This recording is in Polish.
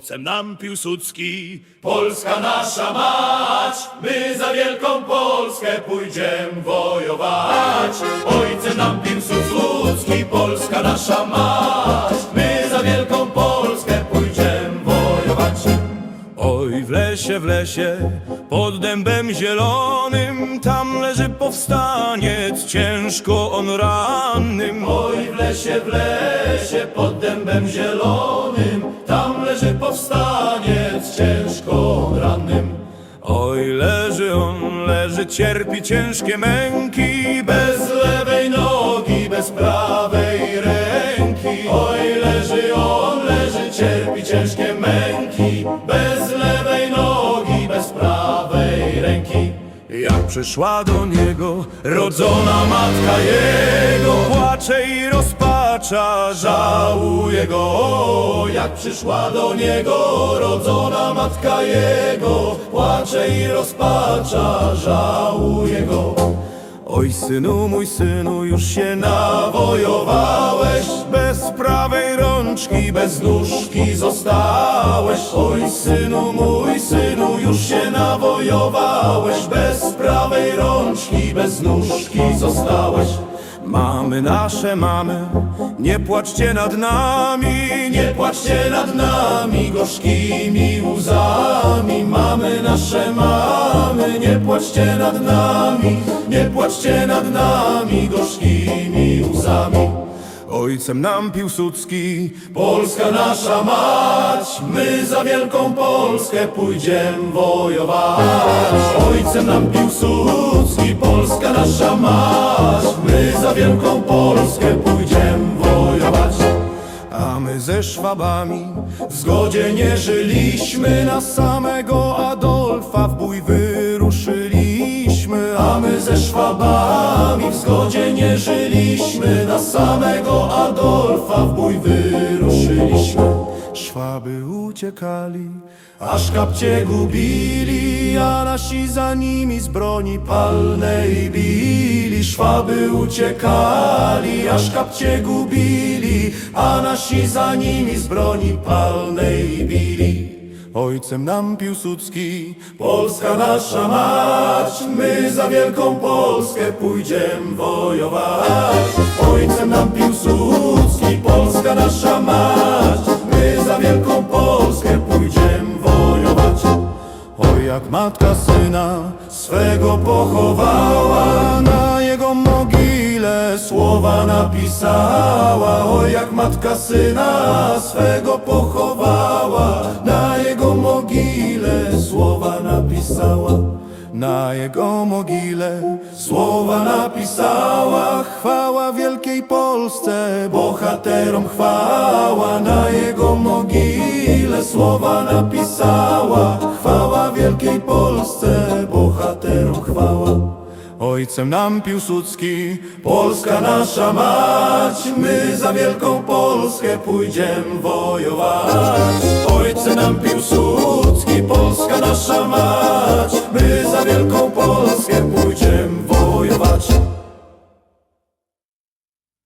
ojcem nam Piłsudski. Polska nasza mać, my za wielką Polskę pójdziemy wojować. Ojcem nam Piłsudski, Polska nasza mać, my za wielką Polskę pójdziemy wojować. Oj, w lesie, w lesie, pod dębem zielonym, tam leży powstaniec, ciężko on rannym. Oj, w lesie, w lesie, pod dębem zielonym, tam leży powstaniec, ciężko on rannym. Oj, leży on, leży, cierpi ciężkie męki, bez lewej nogi, bez prawej ręki. Oj, leży on, Jak przyszła do niego rodzona matka jego, płacze i rozpacza, żałuje go. Jak przyszła do niego rodzona matka jego, płacze i rozpacza, żałuje go. Oj synu, mój synu, już się nawojowałeś. Bez prawej rączki, bez nóżki zostałeś. Oj synu, mój synu, już się nawojowałeś. Bez prawej rączki, bez nóżki zostałeś. Mamy nasze mamy, nie płaczcie nad nami, nie płaczcie nad nami gorzkimi łzami. Mamy nasze mamy, nie płaczcie nad nami, nie płaczcie nad nami gorzkimi łzami. Ojcem nam Piłsudski, Polska nasza mać, my za wielką Polskę pójdziemy wojować. Ojcem nam Piłsudski, Polska nasza mać, my za wielką Polskę pójdziemy wojować. A my ze Szwabami w zgodzie nie żyliśmy, na samego Adolfa w bój wyruszyliśmy. A my ze Szwabami w zgodzie nie żyliśmy, na samego Adolfa w bój wyruszyliśmy. Szwaby uciekali, aż kapcie gubili, a nasi za nimi z broni palnej bili. Szwaby uciekali, aż kapcie gubili, a nasi za nimi z broni palnej bili. Ojcem nam Piłsudski, Polska nasza mać, my za wielką Polskę pójdziemy wojować. Ojcem nam Piłsudski, Polska nasza mać, my za wielką Polskę pójdziemy wojować. Oj, jak matka syna swego pochowała, na jego mogile słowa napisała. Oj, jak matka syna swego pochowała, Na jego mogile słowa napisała. Chwała wielkiej Polsce, bohaterom chwała. Na jego mogile słowa napisała. Chwała wielkiej Polsce, bohaterom chwała. Ojcem nam Piłsudski, Polska nasza mać. My za wielką Polskę pójdziemy wojować. Ojcem nam Piłsudski, Polska nasza mać.